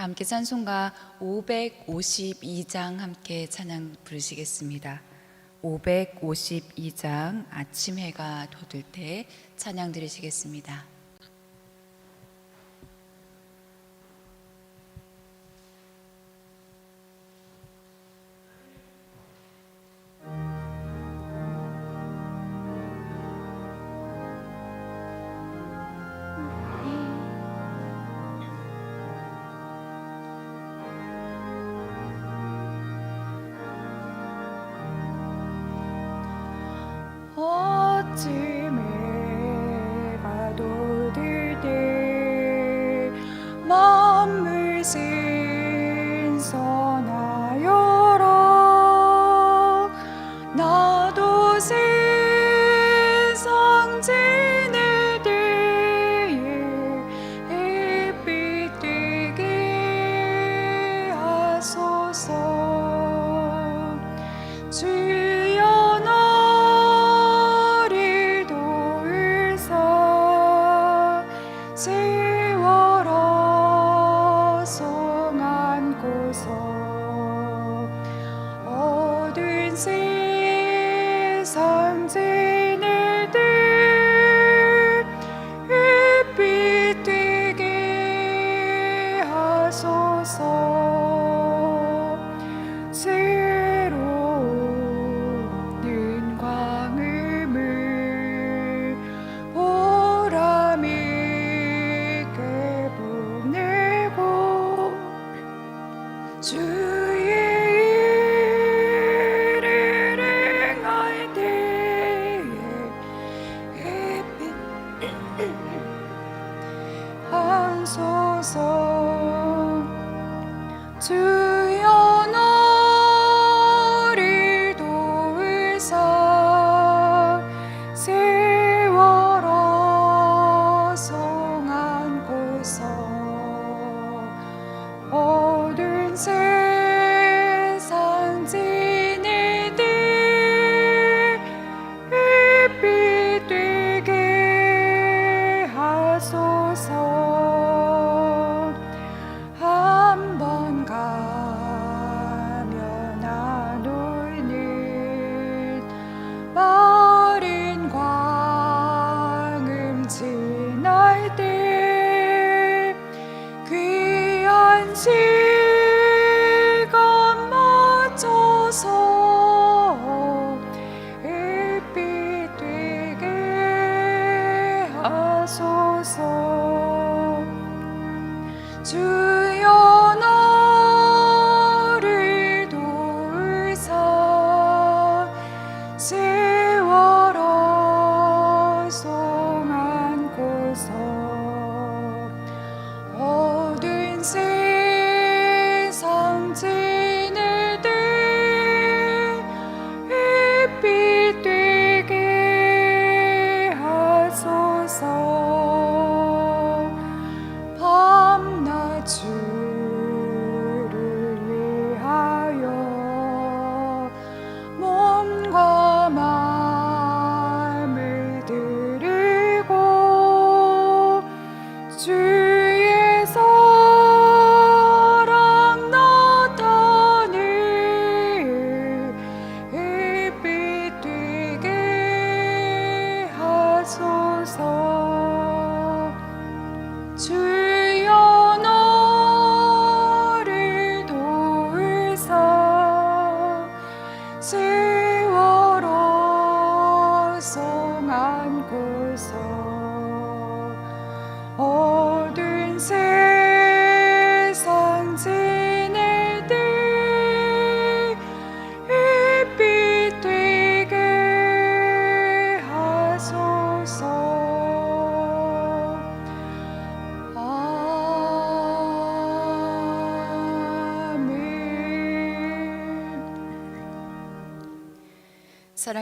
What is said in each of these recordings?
다 함께 찬송가 552장 함께 찬양 부르시겠습니다. 552장 아침 해가 돋을 때 찬양 드리시겠습니다.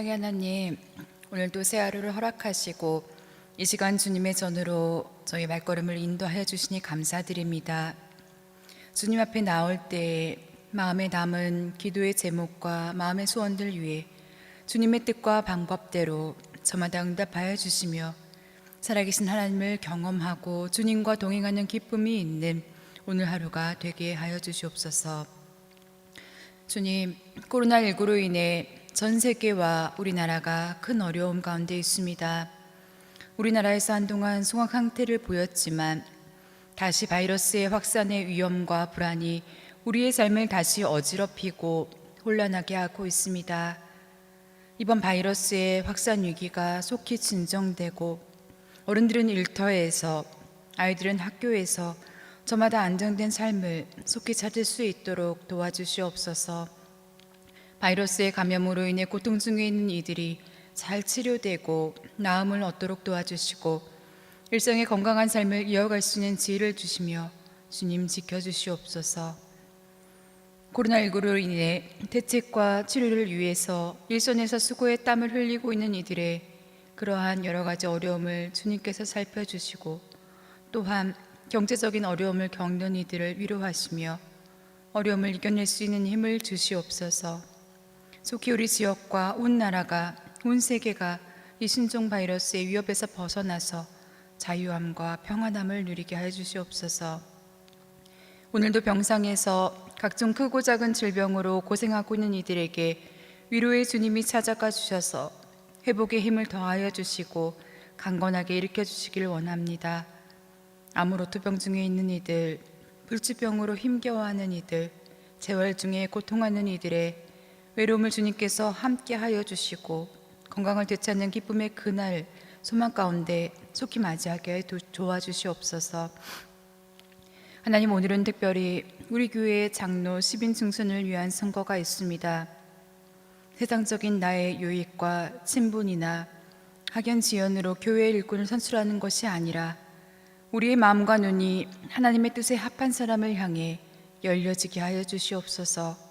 사랑의 하나님, 오늘도 새 하루를 허락하시고 이 시간 주님의 전으로 저희 말걸음을 인도하여 주시니 감사드립니다. 주님 앞에 나올 때 마음에 담은 기도의 제목과 마음의 소원들 위해 주님의 뜻과 방법대로 저마다 응답하여 주시며 살아계신 하나님을 경험하고 주님과 동행하는 기쁨이 있는 오늘 하루가 되게 하여 주시옵소서. 주님, 코로나19로 인해 전 세계와 우리나라가 큰 어려움 가운데 있습니다. 우리나라에서 한동안 송악 상태를 보였지만 다시 바이러스의 확산의 위험과 불안이 우리의 삶을 다시 어지럽히고 혼란하게 하고 있습니다. 이번 바이러스의 확산 위기가 속히 진정되고 어른들은 일터에서 아이들은 학교에서 저마다 안정된 삶을 속히 찾을 수 있도록 도와주시옵소서. 바이러스의 감염으로 인해 고통 중에 있는 이들이 잘 치료되고 나음을 얻도록 도와주시고 일상의 건강한 삶을 이어갈 수 있는 지혜를 주시며 주님 지켜주시옵소서. 코로나19로 인해 대책과 치료를 위해서 일선에서 수고의 땀을 흘리고 있는 이들의 그러한 여러 가지 어려움을 주님께서 살펴주시고 또한 경제적인 어려움을 겪는 이들을 위로하시며 어려움을 이겨낼 수 있는 힘을 주시옵소서. 속히 우리 지역과 온 나라가 온 세계가 이 신종 바이러스의 위협에서 벗어나서 자유함과 평안함을 누리게 해 주시옵소서. 오늘도 병상에서 각종 크고 작은 질병으로 고생하고 있는 이들에게 위로의 주님이 찾아가 주셔서 회복의 힘을 더하여 주시고 강건하게 일으켜 주시길 원합니다. 암으로투병 중에 있는 이들, 불치병으로 힘겨워하는 이들, 재활 중에 고통하는 이들의 외로움을 주님께서 함께 하여 주시고 건강을 되찾는 기쁨의 그날 소망 가운데 속히 맞이하게 도- 도와주시옵소서. 하나님 오늘은 특별히 우리 교회의 장로 10인 증선을 위한 선거가 있습니다. 세상적인 나의 유익과 친분이나 학연 지연으로 교회의 일꾼을 선출하는 것이 아니라 우리의 마음과 눈이 하나님의 뜻에 합한 사람을 향해 열려지게 하여 주시옵소서.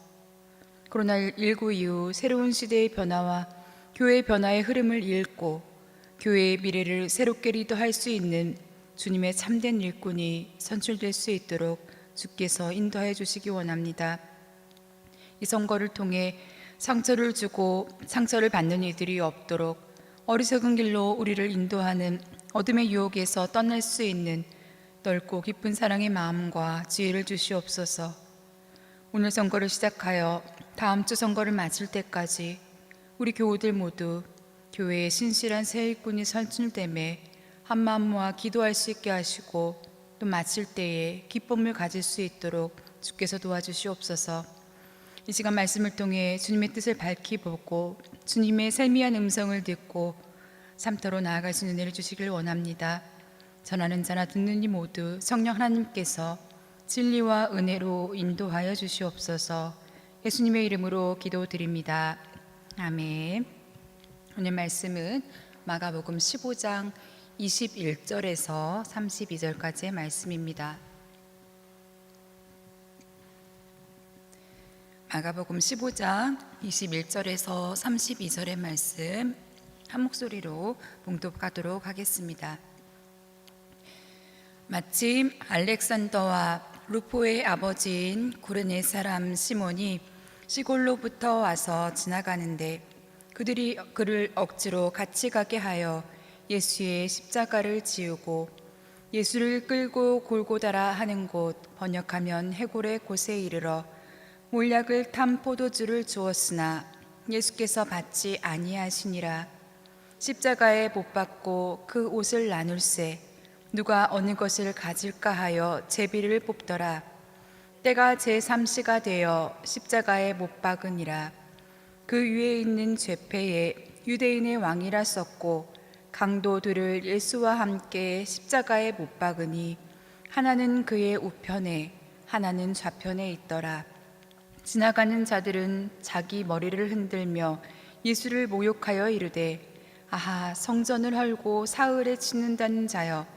코로나19 이후 새로운 시대의 변화와 교회의 변화의 흐름을 읽고 교회의 미래를 새롭게 리더할 수 있는 주님의 참된 일꾼이 선출될 수 있도록 주께서 인도하여 주시기 원합니다. 이 선거를 통해 상처를 주고 상처를 받는 이들이 없도록 어리석은 길로 우리를 인도하는 어둠의 유혹에서 떠날 수 있는 넓고 깊은 사랑의 마음과 지혜를 주시옵소서. 오늘 선거를 시작하여 다음 주 선거를 마칠 때까지 우리 교우들 모두 교회의 신실한 새 일꾼이 선출됨에 한 마음 모아 기도할 수 있게 하시고 또 마칠 때에 기쁨을 가질 수 있도록 주께서 도와주시옵소서. 이 시간 말씀을 통해 주님의 뜻을 밝히 보고 주님의 sel미한 음성을 듣고 삼터로 나아갈 수 있는 은혜를 주시길 원합니다. 전하는 자나 듣는 이 모두 성령 하나님께서 진리와 은혜로 인도하여 주시옵소서. 예수님의 이름으로 기도드립니다. 아멘. 오늘 말씀은 마가복음 15장 21절에서 32절까지의 말씀입니다. 마가복음 15장 21절에서 32절의 말씀 한 목소리로 봉독하도록 하겠습니다. 마침 알렉산더와 루포의 아버지인 구르네 사람 시몬이 시골로부터 와서 지나가는데 그들이 그를 억지로 같이 가게 하여 예수의 십자가를 지우고 예수를 끌고 골고다라 하는 곳 번역하면 해골의 곳에 이르러 몰약을 탄 포도주를 주었으나 예수께서 받지 아니하시니라. 십자가에 못 박고 그 옷을 나눌세 누가 어느 것을 가질까 하여 제비를 뽑더라. 때가 제3시가 되어 십자가에 못 박으니라. 그 위에 있는 죄패에 유대인의 왕이라 썼고 강도들을 예수와 함께 십자가에 못 박으니 하나는 그의 우편에 하나는 좌편에 있더라. 지나가는 자들은 자기 머리를 흔들며 예수를 모욕하여 이르되 아하 성전을 헐고 사흘에 치는다는 자여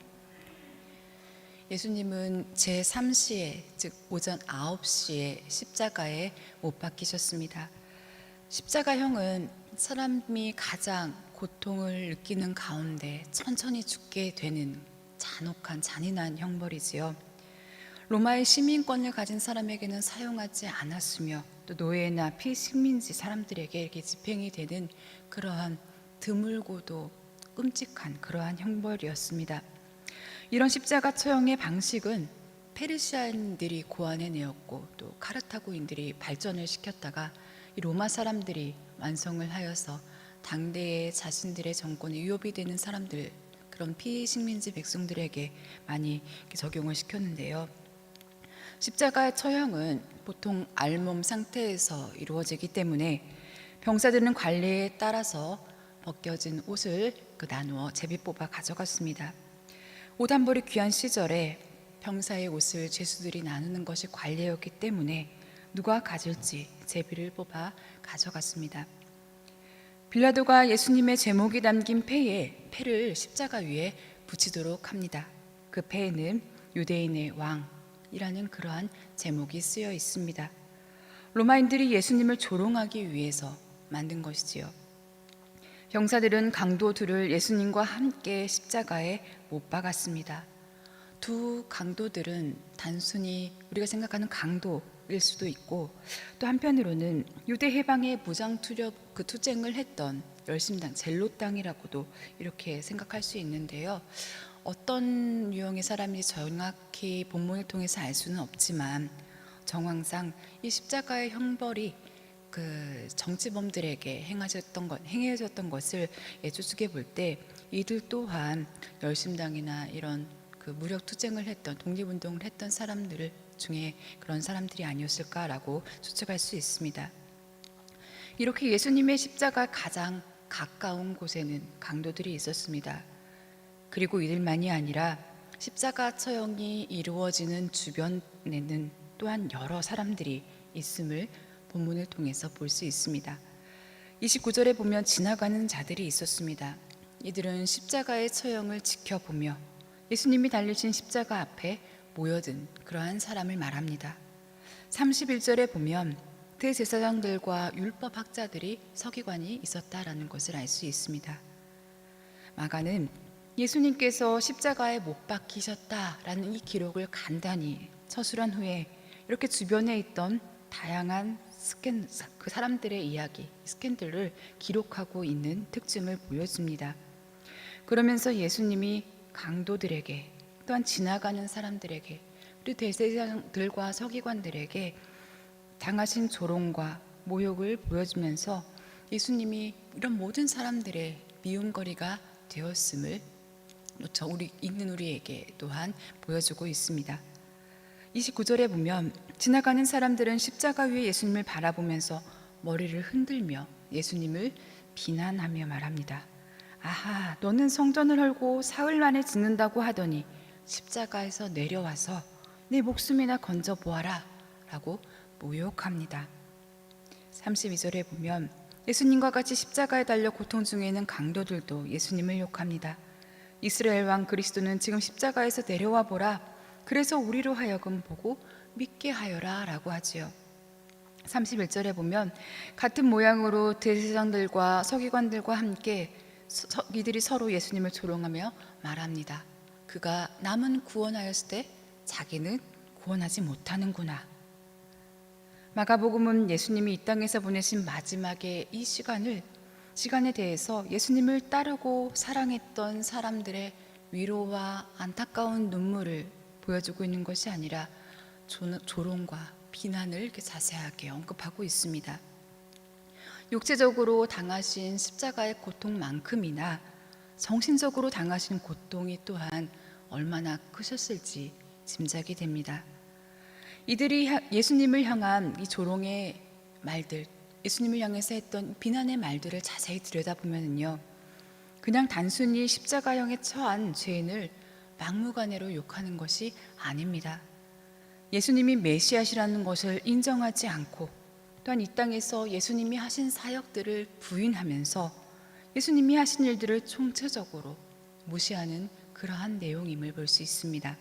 예수님은 제3시에 즉 오전 9시에 십자가에 못 박히셨습니다. 십자가형은 사람이 가장 고통을 느끼는 가운데 천천히 죽게 되는 잔혹한 잔인한 형벌이지요. 로마의 시민권을 가진 사람에게는 사용하지 않았으며 또 노예나 피식민지 사람들에게 이렇게 집행이 되는 그러한 드물고도 끔찍한 그러한 형벌이었습니다. 이런 십자가 처형의 방식은 페르시아인들이 고안해내었고 또 카르타고인들이 발전을 시켰다가 이 로마 사람들이 완성을 하여서 당대의 자신들의 정권에 위협이 되는 사람들 그런 피식민지 백성들에게 많이 적용을 시켰는데요. 십자가 처형은 보통 알몸 상태에서 이루어지기 때문에 병사들은 관리에 따라서 벗겨진 옷을 그 나누어 제비 뽑아 가져갔습니다. 옷한 벌이 귀한 시절에 병사의 옷을 죄수들이 나누는 것이 관례였기 때문에 누가 가질지 제비를 뽑아 가져갔습니다. 빌라도가 예수님의 제목이 담긴 패에 패를 십자가 위에 붙이도록 합니다. 그 패에는 유대인의 왕이라는 그러한 제목이 쓰여 있습니다. 로마인들이 예수님을 조롱하기 위해서 만든 것이지요. 병사들은 강도 둘을 예수님과 함께 십자가에 못 박았습니다. 두 강도들은 단순히 우리가 생각하는 강도일 수도 있고 또 한편으로는 유대 해방의 무장 투력 그 투쟁을 했던 열심당 젤롯당이라고도 이렇게 생각할 수 있는데요. 어떤 유형의 사람이 정확히 본문을 통해서 알 수는 없지만 정황상 이 십자가의 형벌이 그 정치범들에게 행하셨던 것, 행해졌던 것을 예추측해 볼때 이들 또한 열심당이나 이런 그 무력 투쟁을 했던 독립운동을 했던 사람들 중에 그런 사람들이 아니었을까라고 추측할 수 있습니다. 이렇게 예수님의 십자가 가장 가까운 곳에는 강도들이 있었습니다. 그리고 이들만이 아니라 십자가 처형이 이루어지는 주변에는 또한 여러 사람들이 있음을 본문을 통해서 볼 수 있습니다. 29절에 보면 지나가는 자들이 있었습니다. 이들은 십자가의 처형을 지켜보며 예수님이 달리신 십자가 앞에 모여든 그러한 사람을 말합니다. 31절에 보면 대제사장들과 율법 학자들이 서기관이 있었다라는 것을 알 수 있습니다. 마가는 예수님께서 십자가에 못 박히셨다라는 이 기록을 간단히 서술한 후에 이렇게 주변에 있던 다양한 스캔 그 사람들의 이야기 스캔들을 기록하고 있는 특징을 보여줍니다. 그러면서 예수님이 강도들에게 또한 지나가는 사람들에게 그리고 대제사장들과 서기관들에게 당하신 조롱과 모욕을 보여주면서 예수님이 이런 모든 사람들의 미움거리가 되었음을 저 우리 읽는 우리에게 또한 보여주고 있습니다. 29절에 보면 지나가는 사람들은 십자가 위에 예수님을 바라보면서 머리를 흔들며 예수님을 비난하며 말합니다. 아하, 너는 성전을 헐고 사흘 만에 짓는다고 하더니 십자가에서 내려와서 내 목숨이나 건져 보아라 라고 모욕합니다. 32절에 보면 예수님과 같이 십자가에 달려 고통 중에 있는 강도들도 예수님을 욕합니다. 이스라엘 왕 그리스도는 지금 십자가에서 내려와 보라. 그래서 우리로 하여금 보고 믿게 하여라 라고 하지요. 31절에 보면 같은 모양으로 대제사장들과 서기관들과 함께 서, 이들이 서로 예수님을 조롱하며 말합니다. 그가 남은 구원하였을 때 자기는 구원하지 못하는구나. 마가복음은 예수님이 이 땅에서 보내신 마지막의 이 시간을 시간에 대해서 예수님을 따르고 사랑했던 사람들의 위로와 안타까운 눈물을 보여주고 있는 것이 아니라 조롱과 비난을 이렇게 자세하게 언급하고 있습니다. 육체적으로 당하신 십자가의 고통만큼이나 정신적으로 당하신 고통이 또한 얼마나 크셨을지 짐작이 됩니다. 이들이 예수님을 향한 이 조롱의 말들, 예수님을 향해서 했던 비난의 말들을 자세히 들여다보면요. 그냥 단순히 십자가형에 처한 죄인을 막무가내로 욕하는 것이 아닙니다. 예수님이 메시아시라는 것을 인정하지 않고 또한 이 땅에서 예수님이 하신 사역들을 부인하면서 예수님이 하신 일들을 총체적으로 무시하는 그러한 내용임을 볼 수 있습니다.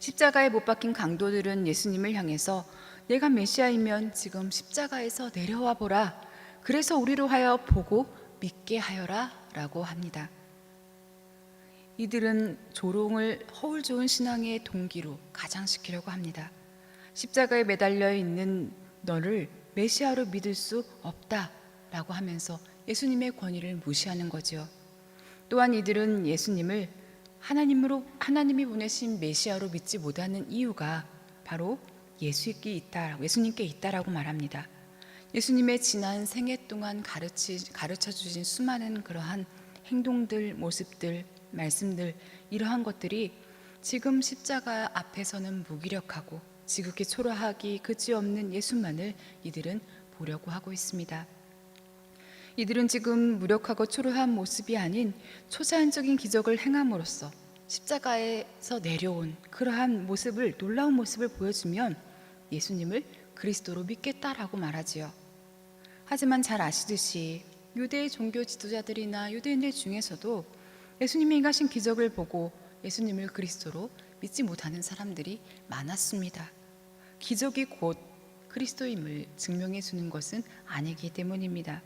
십자가에 못 박힌 강도들은 예수님을 향해서 내가 메시아이면 지금 십자가에서 내려와 보라. 그래서 우리로 하여 보고 믿게 하여라 라고 합니다. 이들은 조롱을 허울 좋은 신앙의 동기로 가장시키려고 합니다. 십자가에 매달려 있는 너를 메시아로 믿을 수 없다라고 하면서 예수님의 권위를 무시하는 거지요. 또한 이들은 예수님을 하나님으로 하나님이 보내신 메시아로 믿지 못하는 이유가 바로 예수께 있다, 예수님께 있다라고 말합니다. 예수님의 지난 생애 동안 가르치, 가르쳐 주신 수많은 그러한 행동들, 모습들, 말씀들 이러한 것들이 지금 십자가 앞에서는 무기력하고 지극히 초라하기 그지없는 예수만을 이들은 보려고 하고 있습니다. 이들은 지금 무력하고 초라한 모습이 아닌 초자연적인 기적을 행함으로써 십자가에서 내려온 그러한 모습을 놀라운 모습을 보여주면 예수님을 그리스도로 믿겠다라고 말하지요. 하지만 잘 아시듯이 유대의 종교 지도자들이나 유대인들 중에서도 예수님이 행하신 기적을 보고 예수님을 그리스도로 믿지 못하는 사람들이 많았습니다. 기적이 곧 그리스도임을 증명해 주는 것은 아니기 때문입니다.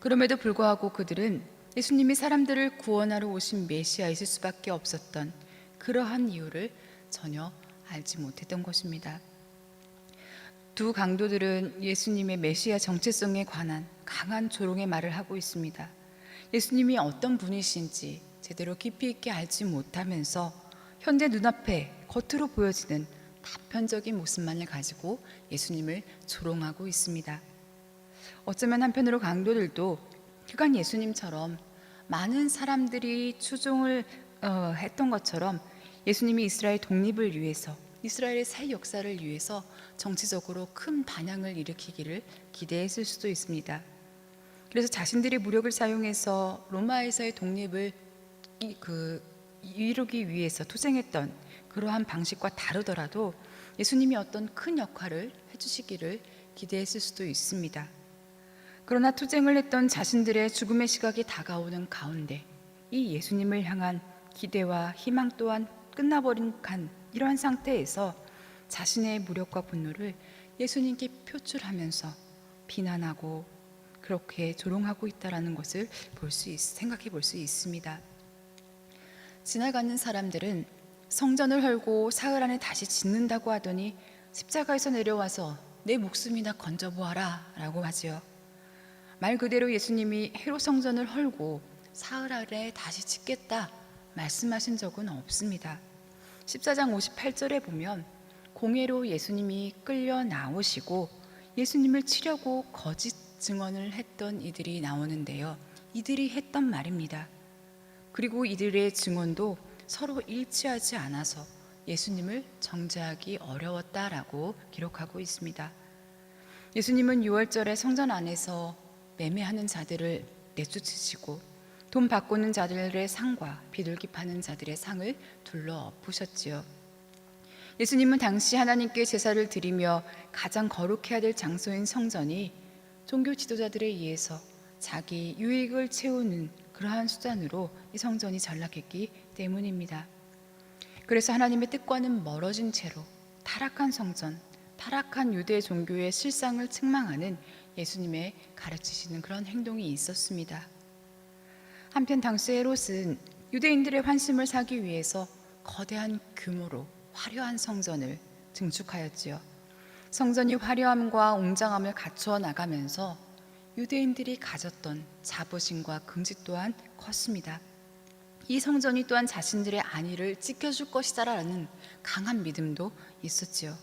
그럼에도 불구하고 그들은 예수님이 사람들을 구원하러 오신 메시아이실 수밖에 없었던 그러한 이유를 전혀 알지 못했던 것입니다. 두 강도들은 예수님의 메시아 정체성에 관한 강한 조롱의 말을 하고 있습니다. 예수님이 어떤 분이신지 제대로 깊이 있게 알지 못하면서 현재 눈앞에 겉으로 보여지는 단편적인 모습만을 가지고 예수님을 조롱하고 있습니다. 어쩌면 한편으로 강도들도 그간 예수님처럼 많은 사람들이 추종을 어, 했던 것처럼 예수님이 이스라엘 독립을 위해서 이스라엘의 새 역사를 위해서 정치적으로 큰 반향을 일으키기를 기대했을 수도 있습니다. 그래서 자신들의 무력을 사용해서 로마에서의 독립을 이, 그, 이루기 위해서 투쟁했던 그러한 방식과 다르더라도 예수님이 어떤 큰 역할을 해주시기를 기대했을 수도 있습니다. 그러나 투쟁을 했던 자신들의 죽음의 시각이 다가오는 가운데 이 예수님을 향한 기대와 희망 또한 끝나버린 간 이러한 상태에서 자신의 무력과 분노를 예수님께 표출하면서 비난하고 그렇게 조롱하고 있다라는 것을 볼 수 생각해 볼 수 있습니다. 지나가는 사람들은 성전을 헐고 사흘 안에 다시 짓는다고 하더니 십자가에서 내려와서 내 목숨이나 건져 보아라라고 하지요. 말 그대로 예수님이 헤로 성전을 헐고 사흘 안에 다시 짓겠다 말씀하신 적은 없습니다. 14장 58절에 보면 공회로 예수님이 끌려 나오시고 예수님을 치려고 거짓 증언을 했던 이들이 나오는데요. 이들이 했던 말입니다. 그리고 이들의 증언도 서로 일치하지 않아서 예수님을 정죄하기 어려웠다라고 기록하고 있습니다. 예수님은 6월절에 성전 안에서 매매하는 자들을 내쫓으시고 돈 바꾸는 자들의 상과 비둘기 파는 자들의 상을 둘러 엎으셨지요. 예수님은 당시 하나님께 제사를 드리며 가장 거룩해야 될 장소인 성전이 종교 지도자들에 의해서 자기 유익을 채우는 그러한 수단으로 이 성전이 전락했기 때문입니다. 그래서 하나님의 뜻과는 멀어진 채로 타락한 성전, 타락한 유대 종교의 실상을 책망하는 예수님의 가르치시는 그런 행동이 있었습니다. 한편 당시 헤롯은 유대인들의 환심을 사기 위해서 거대한 규모로 화려한 성전을 증축하였지요. 성전이 화려함과 웅장함을 갖추어 나가면서 유대인들이 가졌던 자부심과 긍지 또한 컸습니다. 이 성전이 또한 자신들의 안위를 지켜줄 것이다라는 강한 믿음도 있었지요.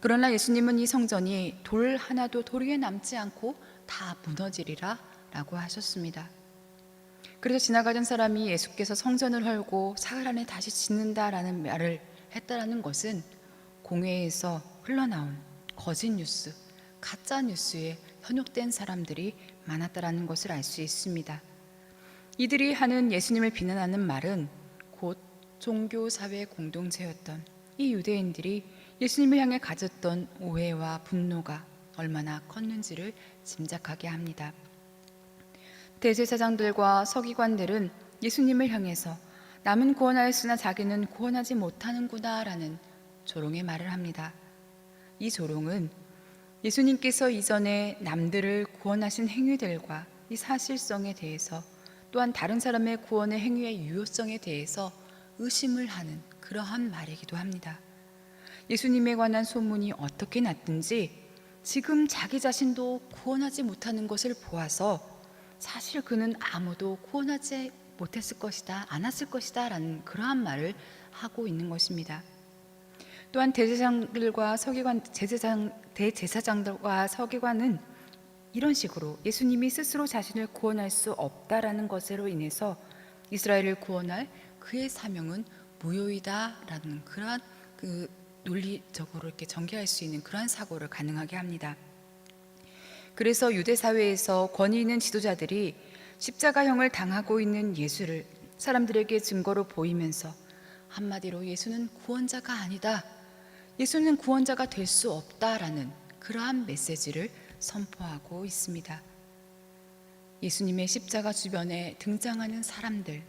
그러나 예수님은 이 성전이 돌 하나도 도리에 남지 않고 다 무너지리라 라고 하셨습니다. 그래서 지나가던 사람이 예수께서 성전을 헐고 사흘 안에 다시 짓는다라는 말을 했다라는 것은 공회에서 흘러나온 거짓 뉴스, 가짜 뉴스에 현혹된 사람들이 많았다라는 것을 알 수 있습니다. 이들이 하는 예수님을 비난하는 말은 곧 종교 사회 공동체였던 이 유대인들이 예수님을 향해 가졌던 오해와 분노가 얼마나 컸는지를 짐작하게 합니다. 대제사장들과 서기관들은 예수님을 향해서 남은 구원하였으나 자기는 구원하지 못하는구나라는 조롱의 말을 합니다. 이 조롱은 예수님께서 이전에 남들을 구원하신 행위들과 이 사실성에 대해서 또한 다른 사람의 구원의 행위의 유효성에 대해서 의심을 하는 그러한 말이기도 합니다. 예수님에 관한 소문이 어떻게 났든지 지금 자기 자신도 구원하지 못하는 것을 보아서 사실 그는 아무도 구원하지 못했을 것이다, 않았을 것이다 라는 그러한 말을 하고 있는 것입니다. 또한 대제사장들과 서기관 제사장 대제사장들과 서기관은 이런 식으로 예수님이 스스로 자신을 구원할 수 없다라는 것으로 인해서 이스라엘을 구원할 그의 사명은 무효이다라는 그러한 그 논리적으로 이렇게 전개할 수 있는 그러한 사고를 가능하게 합니다. 그래서 유대 사회에서 권위 있는 지도자들이 십자가형을 당하고 있는 예수를 사람들에게 증거로 보이면서 한마디로 예수는 구원자가 아니다. 예수는 구원자가 될 수 없다라는 그러한 메시지를 선포하고 있습니다. 예수님의 십자가 주변에 등장하는 사람들,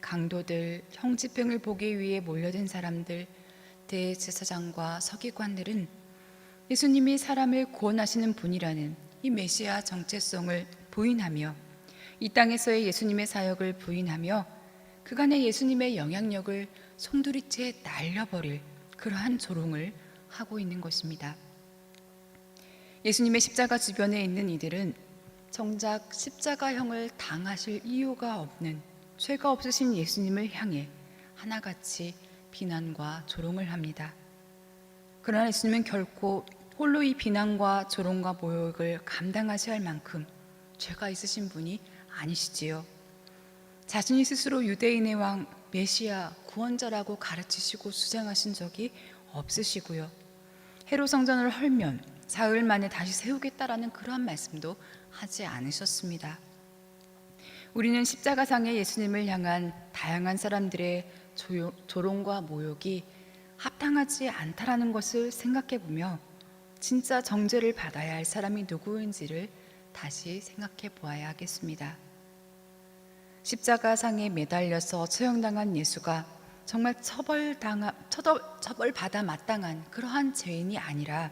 강도들, 형집행을 보기 위해 몰려든 사람들, 대제사장과 서기관들은 예수님이 사람을 구원하시는 분이라는 이 메시아 정체성을 부인하며 이 땅에서의 예수님의 사역을 부인하며 그간의 예수님의 영향력을 송두리째 날려버릴 그러한 조롱을 하고 있는 것입니다. 예수님의 십자가 주변에 있는 이들은 정작 십자가형을 당하실 이유가 없는 죄가 없으신 예수님을 향해 하나같이 비난과 조롱을 합니다. 그러나 예수님은 결코 홀로 이 비난과 조롱과 모욕을 감당하셔야 할 만큼 죄가 있으신 분이 아니시지요. 자신이 스스로 유대인의 왕 메시아 구원자라고 가르치시고 주장하신 적이 없으시고요. 헤로 성전을 헐면 사흘 만에 다시 세우겠다라는 그러한 말씀도 하지 않으셨습니다. 우리는 십자가상의 예수님을 향한 다양한 사람들의 조롱과 모욕이 합당하지 않다라는 것을 생각해 보며 진짜 정죄를 받아야 할 사람이 누구인지를 다시 생각해 보아야 하겠습니다. 십자가상에 매달려서 처형당한 예수가 정말 처벌받아 마땅한 그러한 죄인이 아니라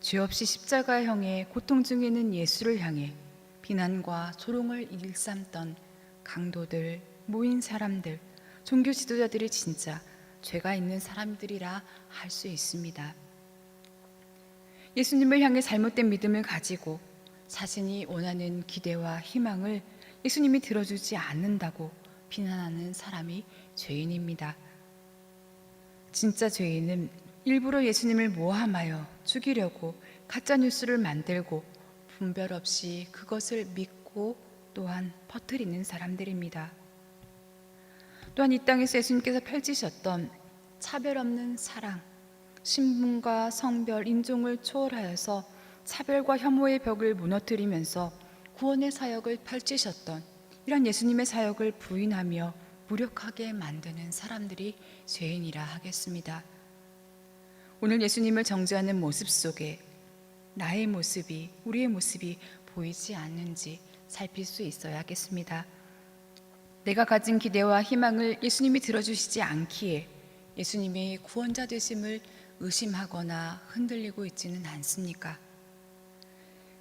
죄 없이 십자가형에 고통 중에 있는 예수를 향해 비난과 조롱을 일삼던 강도들, 모인 사람들, 종교 지도자들이 진짜 죄가 있는 사람들이라 할 수 있습니다. 예수님을 향해 잘못된 믿음을 가지고 자신이 원하는 기대와 희망을 예수님이 들어주지 않는다고 비난하는 사람이 죄인입니다. 진짜 죄인은 일부러 예수님을 모함하여 죽이려고 가짜 뉴스를 만들고 분별 없이 그것을 믿고 또한 퍼뜨리는 사람들입니다. 또한 이 땅에서 예수님께서 펼치셨던 차별 없는 사랑, 신분과 성별, 인종을 초월하여서 차별과 혐오의 벽을 무너뜨리면서 구원의 사역을 펼치셨던 이런 예수님의 사역을 부인하며 무력하게 만드는 사람들이 죄인이라 하겠습니다. 오늘 예수님을 정죄하는 모습 속에 나의 모습이 우리의 모습이 보이지 않는지 살필 수 있어야겠습니다. 내가 가진 기대와 희망을 예수님이 들어주시지 않기에 예수님이 구원자 되심을 의심하거나 흔들리고 있지는 않습니까?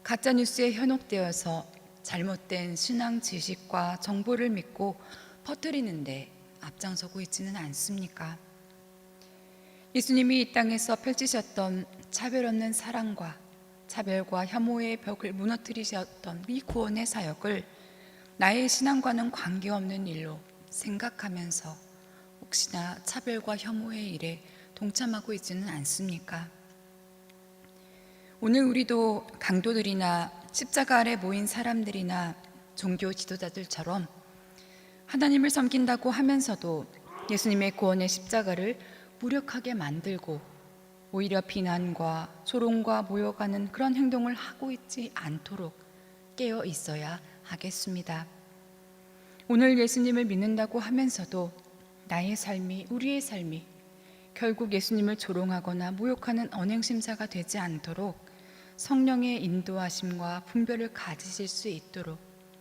가짜 뉴스에 현혹되어서 잘못된 신앙 지식과 정보를 믿고 퍼뜨리는데 앞장서고 있지는 않습니까? 예수님이 이 땅에서 펼치셨던 차별 없는 사랑과 차별과 혐오의 벽을 무너뜨리셨던 이 구원의 사역을 나의 신앙과는 관계없는 일로 생각하면서 혹시나 차별과 혐오의 일에 동참하고 있지는 않습니까? 오늘 우리도 강도들이나 십자가 아래 모인 사람들이나 종교 지도자들처럼 하나님을 섬긴다고 하면서도 예수님의 구원의 십자가를 무력하게 만들고 오히려 비난과 조롱과 모여가는 그런 행동을 하고 있지 않도록 깨어 있어야 하겠습니다. 오늘 예수님을 믿는다고 하면서도 나의 삶이 우리의 삶이 결국 예수님을 조롱하거나 모욕하는 언행심사가 되지 않도록 성령의 인도하심과 분별을 가지실 수 있도록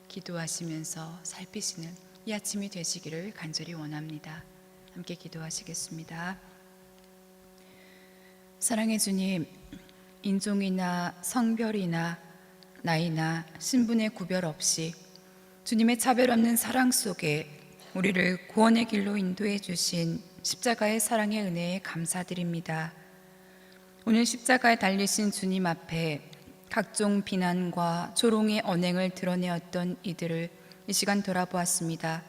기도하시면서 살피시는 이이 아침이 되시기를 간절히 원합니다. 함께 기도하시겠습니다. 사랑의 주님, 인종이나 성별이나 나이나 신분의 구별 없이 주님의 차별 없는 사랑 속에 우리를 구원의 길로 인도해 주신 십자가의 사랑의 은혜에 감사드립니다. 오늘 십자가에 달리신 주님 앞에 각종 비난과 조롱의 언행을 드러내었던 이들을 이 시간 돌아보았습니다.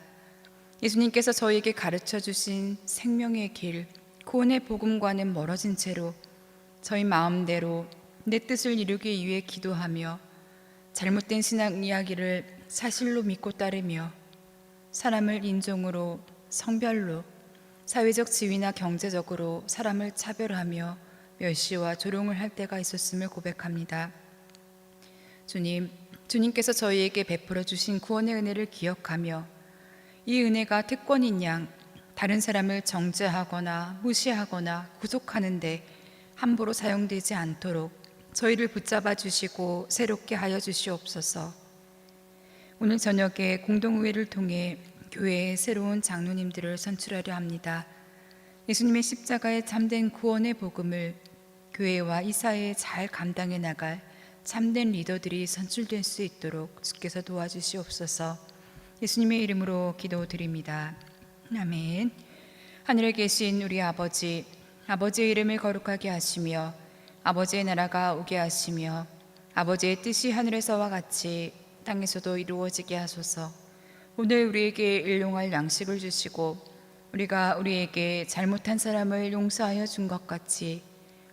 예수님께서 저희에게 가르쳐 주신 생명의 길, 구원의 복음과는 멀어진 채로 저희 마음대로 내 뜻을 이루기 위해 기도하며 잘못된 신앙 이야기를 사실로 믿고 따르며 사람을 인종으로, 성별로, 사회적 지위나 경제적으로 사람을 차별하며 멸시와 조롱을 할 때가 있었음을 고백합니다. 주님, 주님께서 저희에게 베풀어 주신 구원의 은혜를 기억하며 이 은혜가 특권인 양 다른 사람을 정죄하거나 무시하거나 구속하는데 함부로 사용되지 않도록 저희를 붙잡아 주시고 새롭게 하여 주시옵소서. 오늘 저녁에 공동의회를 통해 교회의 새로운 장로님들을 선출하려 합니다. 예수님의 십자가의 참된 구원의 복음을 교회와 이 사회에 잘 감당해 나갈 참된 리더들이 선출될 수 있도록 주께서 도와주시옵소서. 예수님의 이름으로 기도드립니다. 아멘. 하늘에 계신 우리 아버지, 아버지의 이름을 거룩하게 하시며 아버지의 나라가 오게 하시며 아버지의 뜻이 하늘에서와 같이 땅에서도 이루어지게 하소서. 오늘 우리에게 일용할 양식을 주시고 우리가 우리에게 잘못한 사람을 용서하여 준 것 같이